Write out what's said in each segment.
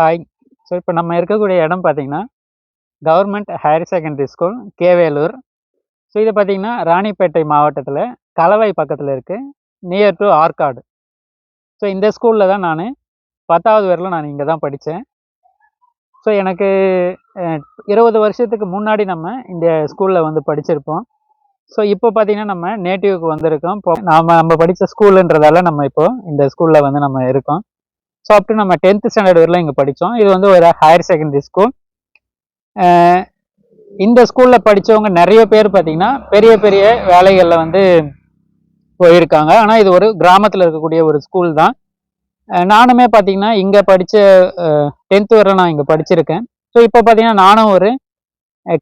Hi. So இப்போ நம்ம இருக்கக்கூடிய இடம் பார்த்தீங்கன்னா government higher secondary school Kevelur. So இது பார்த்தீங்கன்னா ராணிப்பேட்டை மாவட்டத்தில் கலவை பக்கத்தில் இருக்குது நியர் டு ஆற்காடு. ஸோ இந்த ஸ்கூலில் தான் நான் பத்தாவது வரையிலும் நான் இங்கே தான் படித்தேன் ஸோ எனக்கு இருபது வருஷத்துக்கு முன்னாடி நம்ம இந்த ஸ்கூலில் வந்து படிச்சிருப்போம். ஸோ இப்போ பார்த்தீங்கன்னா நம்ம நேட்டிவ்க்கு வந்திருக்கோம். இப்போ நாம் நம்ம படித்த ஸ்கூலுன்றதால நம்ம இப்போ இந்த ஸ்கூலில் வந்து நம்ம இருக்கோம். ஸோ அப் நம்ம டென்த்து ஸ்டாண்டர்ட் வரையிலும் இங்கே படித்தோம் இது வந்து ஒரு ஹையர் செகண்டரி ஸ்கூல் இந்த ஸ்கூலில் படித்தவங்க நிறைய பேர் பார்த்தீங்கன்னா பெரிய பெரிய வேலைகளில் வந்து போயிருக்காங்க. ஆனால் இது ஒரு கிராமத்தில் இருக்கக்கூடிய ஒரு ஸ்கூல் தான். நானுமே பார்த்தீங்கன்னா இங்கே படித்த டென்த்து வரை நான் இங்கே படிச்சிருக்கேன். ஸோ இப்போ பார்த்தீங்கன்னா நானும் ஒரு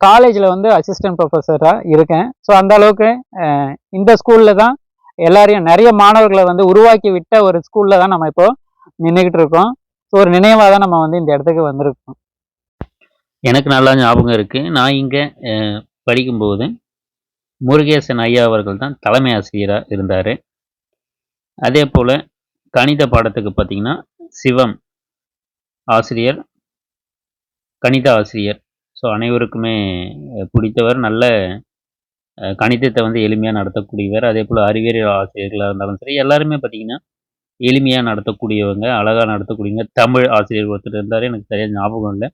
காலேஜில் வந்து அசிஸ்டன்ட் ப்ரொஃபஸராக இருக்கேன். ஸோ அந்த அளவுக்கு இந்த ஸ்கூலில் தான் எல்லாரையும் நிறைய மாணவர்களை வந்து உருவாக்கி விட்ட ஒரு ஸ்கூலில் தான் நம்ம இப்போ நின்றுக்கிட்டு இருக்கோம். ஸோ ஒரு நினைவாக தான் நம்ம வந்து இந்த இடத்துக்கு வந்திருக்கோம். எனக்கு நல்லா ஞாபகம் இருக்குது நான் இங்கே படிக்கும்போது முருகேசன் ஐயா அவர்கள் தான் தலைமை ஆசிரியராக இருந்தார். அதே போல் கணித பாடத்துக்கு பார்த்திங்கன்னா சிவம் ஆசிரியர் கணித ஆசிரியர். ஸோ அனைவருக்குமே பிடித்தவர் நல்ல கணிதத்தை வந்து எளிமையாக நடத்தக்கூடியவர். அதே போல் அறிவியல் ஆசிரியர்களாக இருந்தாலும் சரி எல்லாருமே பார்த்திங்கன்னா எளிமையாக நடத்தக்கூடியவங்க அழகாக நடத்தக்கூடியவங்க தமிழ் ஆசிரியர் ஒருத்தர் இருந்தார் எனக்கு சரியாக ஞாபகம் இல்லை.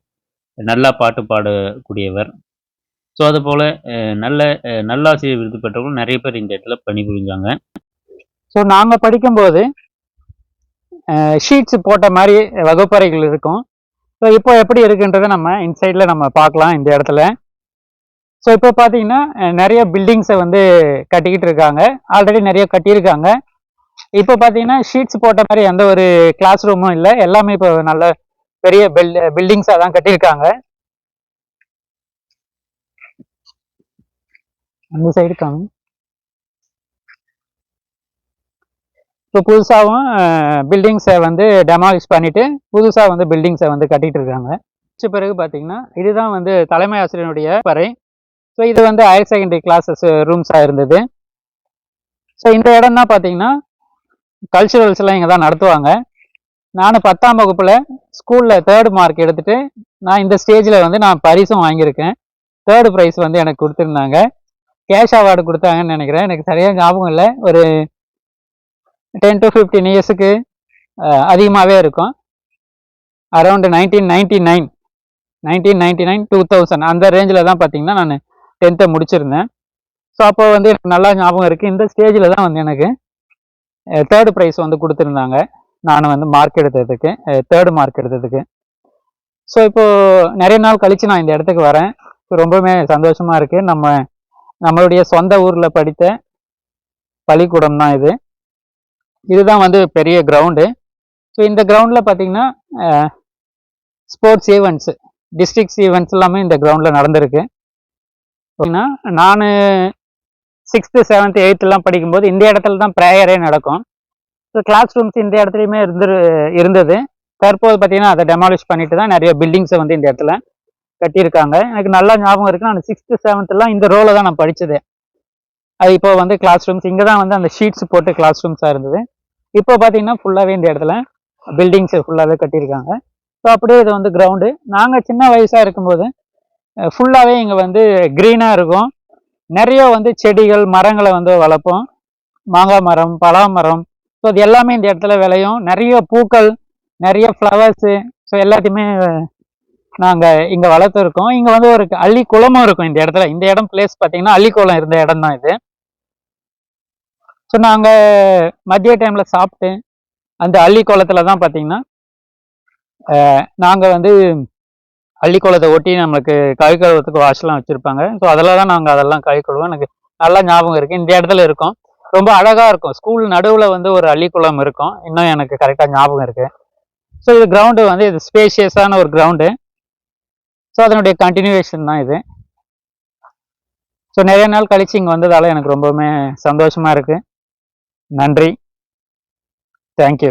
நல்லா பாட்டு பாடக்கூடியவர். ஸோ அதுபோல் நல்ல நல்லாசிரியர் விருது பெற்றவங்களும் நிறைய பேர் இந்த இடத்துல பணிபுரிஞ்சாங்க. ஸோ நாங்கள் படிக்கும்போது ஷீட்ஸ் போட்ட மாதிரி வகுப்பறைகள் இருக்கும். ஸோ இப்போ எப்படி இருக்குன்றதை நம்ம இன்சைடில் நம்ம பார்க்கலாம் இந்த இடத்துல. ஸோ இப்போ பார்த்தீங்கன்னா நிறைய பில்டிங்ஸை வந்து கட்டிக்கிட்டு இருக்காங்க. ஆல்ரெடி நிறைய கட்டியிருக்காங்க. இப்போ பார்த்தீங்கன்னா ஷீட்ஸ் போட்ட மாதிரி எந்த ஒரு கிளாஸ் ரூமும் இல்லை. எல்லாமே இப்போ நல்ல பெரிய பில் பில்டிங்ஸாக தான் கட்டியிருக்காங்க. அந்த சைடு காணும் இப்போ புதுசாகவும் பில்டிங்ஸை வந்து டெமாலிஷ் பண்ணிட்டு புதுசாக வந்து பில்டிங்ஸை வந்து கட்டிட்டு இருக்காங்க. பிறகு பார்த்தீங்கன்னா இதுதான் வந்து தலைமை ஆசிரியனுடைய பறை. ஸோ இது வந்து ஹையர் செகண்டரி கிளாஸஸ் ரூம்ஸாக இருந்தது. ஸோ இந்த இடம் தான் பார்த்தீங்கன்னா கல்ச்சுரல்ஸ் எல்லாம் இங்கே தான் நடத்துவாங்க. நான் பத்தாம் வகுப்பில் ஸ்கூலில் தேர்டு மார்க் எடுத்துட்டு நான் இந்த ஸ்டேஜில் வந்து நான் பரிசும் வாங்கியிருக்கேன். தேர்டு ப்ரைஸ் வந்து எனக்கு கொடுத்துருந்தாங்க. கேஷ் அவார்டு கொடுத்தாங்கன்னு நினைக்கிறேன். எனக்கு சரியாக ஞாபகம் இல்லை. ஒரு டென் டு ஃபிஃப்டீன் இயர்ஸுக்கு அதிகமாகவே இருக்கும் around nineteen ninety nine nineteen ninety nine two thousand அந்த ரேஞ்சில் தான் பார்த்தீங்கன்னா நான் டென்த்தை முடிச்சிருந்தேன். ஸோ அப்போ வந்து எனக்கு நல்லா ஞாபகம் இருக்குது இந்த ஸ்டேஜில் தான் வந்து எனக்கு தேர்டு ப்ரைஸ் வந்து கொடுத்துருந்தாங்க. நான் வந்து மார்க் எடுத்ததுக்கு தேர்டு மார்க் எடுத்ததுக்கு. ஸோ இப்போது நிறைய நாள் கழித்து நான் இந்த இடத்துக்கு வரேன். ரொம்பவுமே சந்தோஷமாக இருக்குது நம்ம நம்மளுடைய சொந்த ஊரில் படித்த பள்ளிக்கூடம் தான் இது. இதுதான் வந்து பெரிய கிரவுண்டு ஸோ இந்த கிரவுண்டில் பார்த்திங்கன்னா ஸ்போர்ட்ஸ் ஈவெண்ட்ஸு டிஸ்ட்ரிக்ஸ் ஈவெண்ட்ஸ் எல்லாமே இந்த கிரவுண்டில் நடந்திருக்கு. ஓகேங்களா நான் சிக்ஸ்த்து செவன்த்து எயித்துலாம் படிக்கும்போது இந்த இடத்துல தான் ப்ரேயரே நடக்கும். ஸோ கிளாஸ் ரூம்ஸ் இந்த இடத்துலையுமே இருந்து இருந்தது. தற்போது பார்த்தீங்கன்னா அதை டெமாலிஷ் பண்ணிட்டு தான் நிறைய பில்டிங்ஸை வந்து இந்த இடத்துல கட்டியிருக்காங்க. எனக்கு நல்லா ஞாபகம் இருக்குது நான் சிக்ஸ்த்து செவன்த்துலாம் இந்த ரோவில் தான் நான் படித்தது அது இப்போ வந்து கிளாஸ் ரூம்ஸ் இங்கே தான் வந்து அந்த ஷீட்ஸ் போட்டு கிளாஸ் ரூம்ஸாக இருந்தது. இப்போ பார்த்தீங்கன்னா ஃபுல்லாகவே இந்த இடத்துல பில்டிங்ஸ் ஃபுல்லாகவே கட்டியிருக்காங்க. ஸோ அப்படியே இது வந்து கிரவுண்டு நாங்கள் சின்ன வயசாக இருக்கும்போது ஃபுல்லாகவே இங்கே வந்து க்ரீனாக இருக்கும். நிறைய வந்து செடிகள் மரங்களை வந்து வளர்ப்போம். மாங்காய் மரம் பலா மரம். ஸோ அது எல்லாமே இந்த இடத்துல விளையும். நிறைய பூக்கள் நிறைய ஃப்ளவர்ஸு ஸோ எல்லாத்தையுமே நாங்கள் இங்கே வளர்த்துருக்கோம். இங்கே வந்து ஒரு அள்ளி குளமும் இருக்கும் இந்த இடத்துல. இந்த இடம் பிளேஸ் பார்த்தீங்கன்னா அள்ளிக்குளம் இருந்த இடம் தான் இது. ஸோ நாங்கள் மதிய டைமில் சாப்பிட்டு அந்த அள்ளி குளத்தில் தான் பார்த்தீங்கன்னா நாங்கள் வந்து அள்ளி குளத்தை ஒட்டி நம்மளுக்கு கை கழுவுறதுக்கு வாஷ்லாம் வச்சுருப்பாங்க. ஸோ அதில் தான் நாங்கள் அதெல்லாம் கை கழுவோம் எனக்கு நல்லா ஞாபகம் இருக்குது இந்த இடத்துல இருக்கும். ரொம்ப அழகாக இருக்கும். ஸ்கூல் நடுவில் வந்து ஒரு அள்ளிக்குளம் இருக்கும். இன்னும் எனக்கு கரெக்டாக ஞாபகம் இருக்குது ஸோ இது கிரவுண்டு வந்து இது ஸ்பேஷியஸான ஒரு கிரவுண்டு ஸோ அதனுடைய கண்டினியூவேஷன் தான் இது. ஸோ நிறைய நாள் கழிச்சு இங்கே வந்ததால எனக்கு ரொம்பவுமே சந்தோஷமாக இருக்குது நன்றி. தேங்க்யூ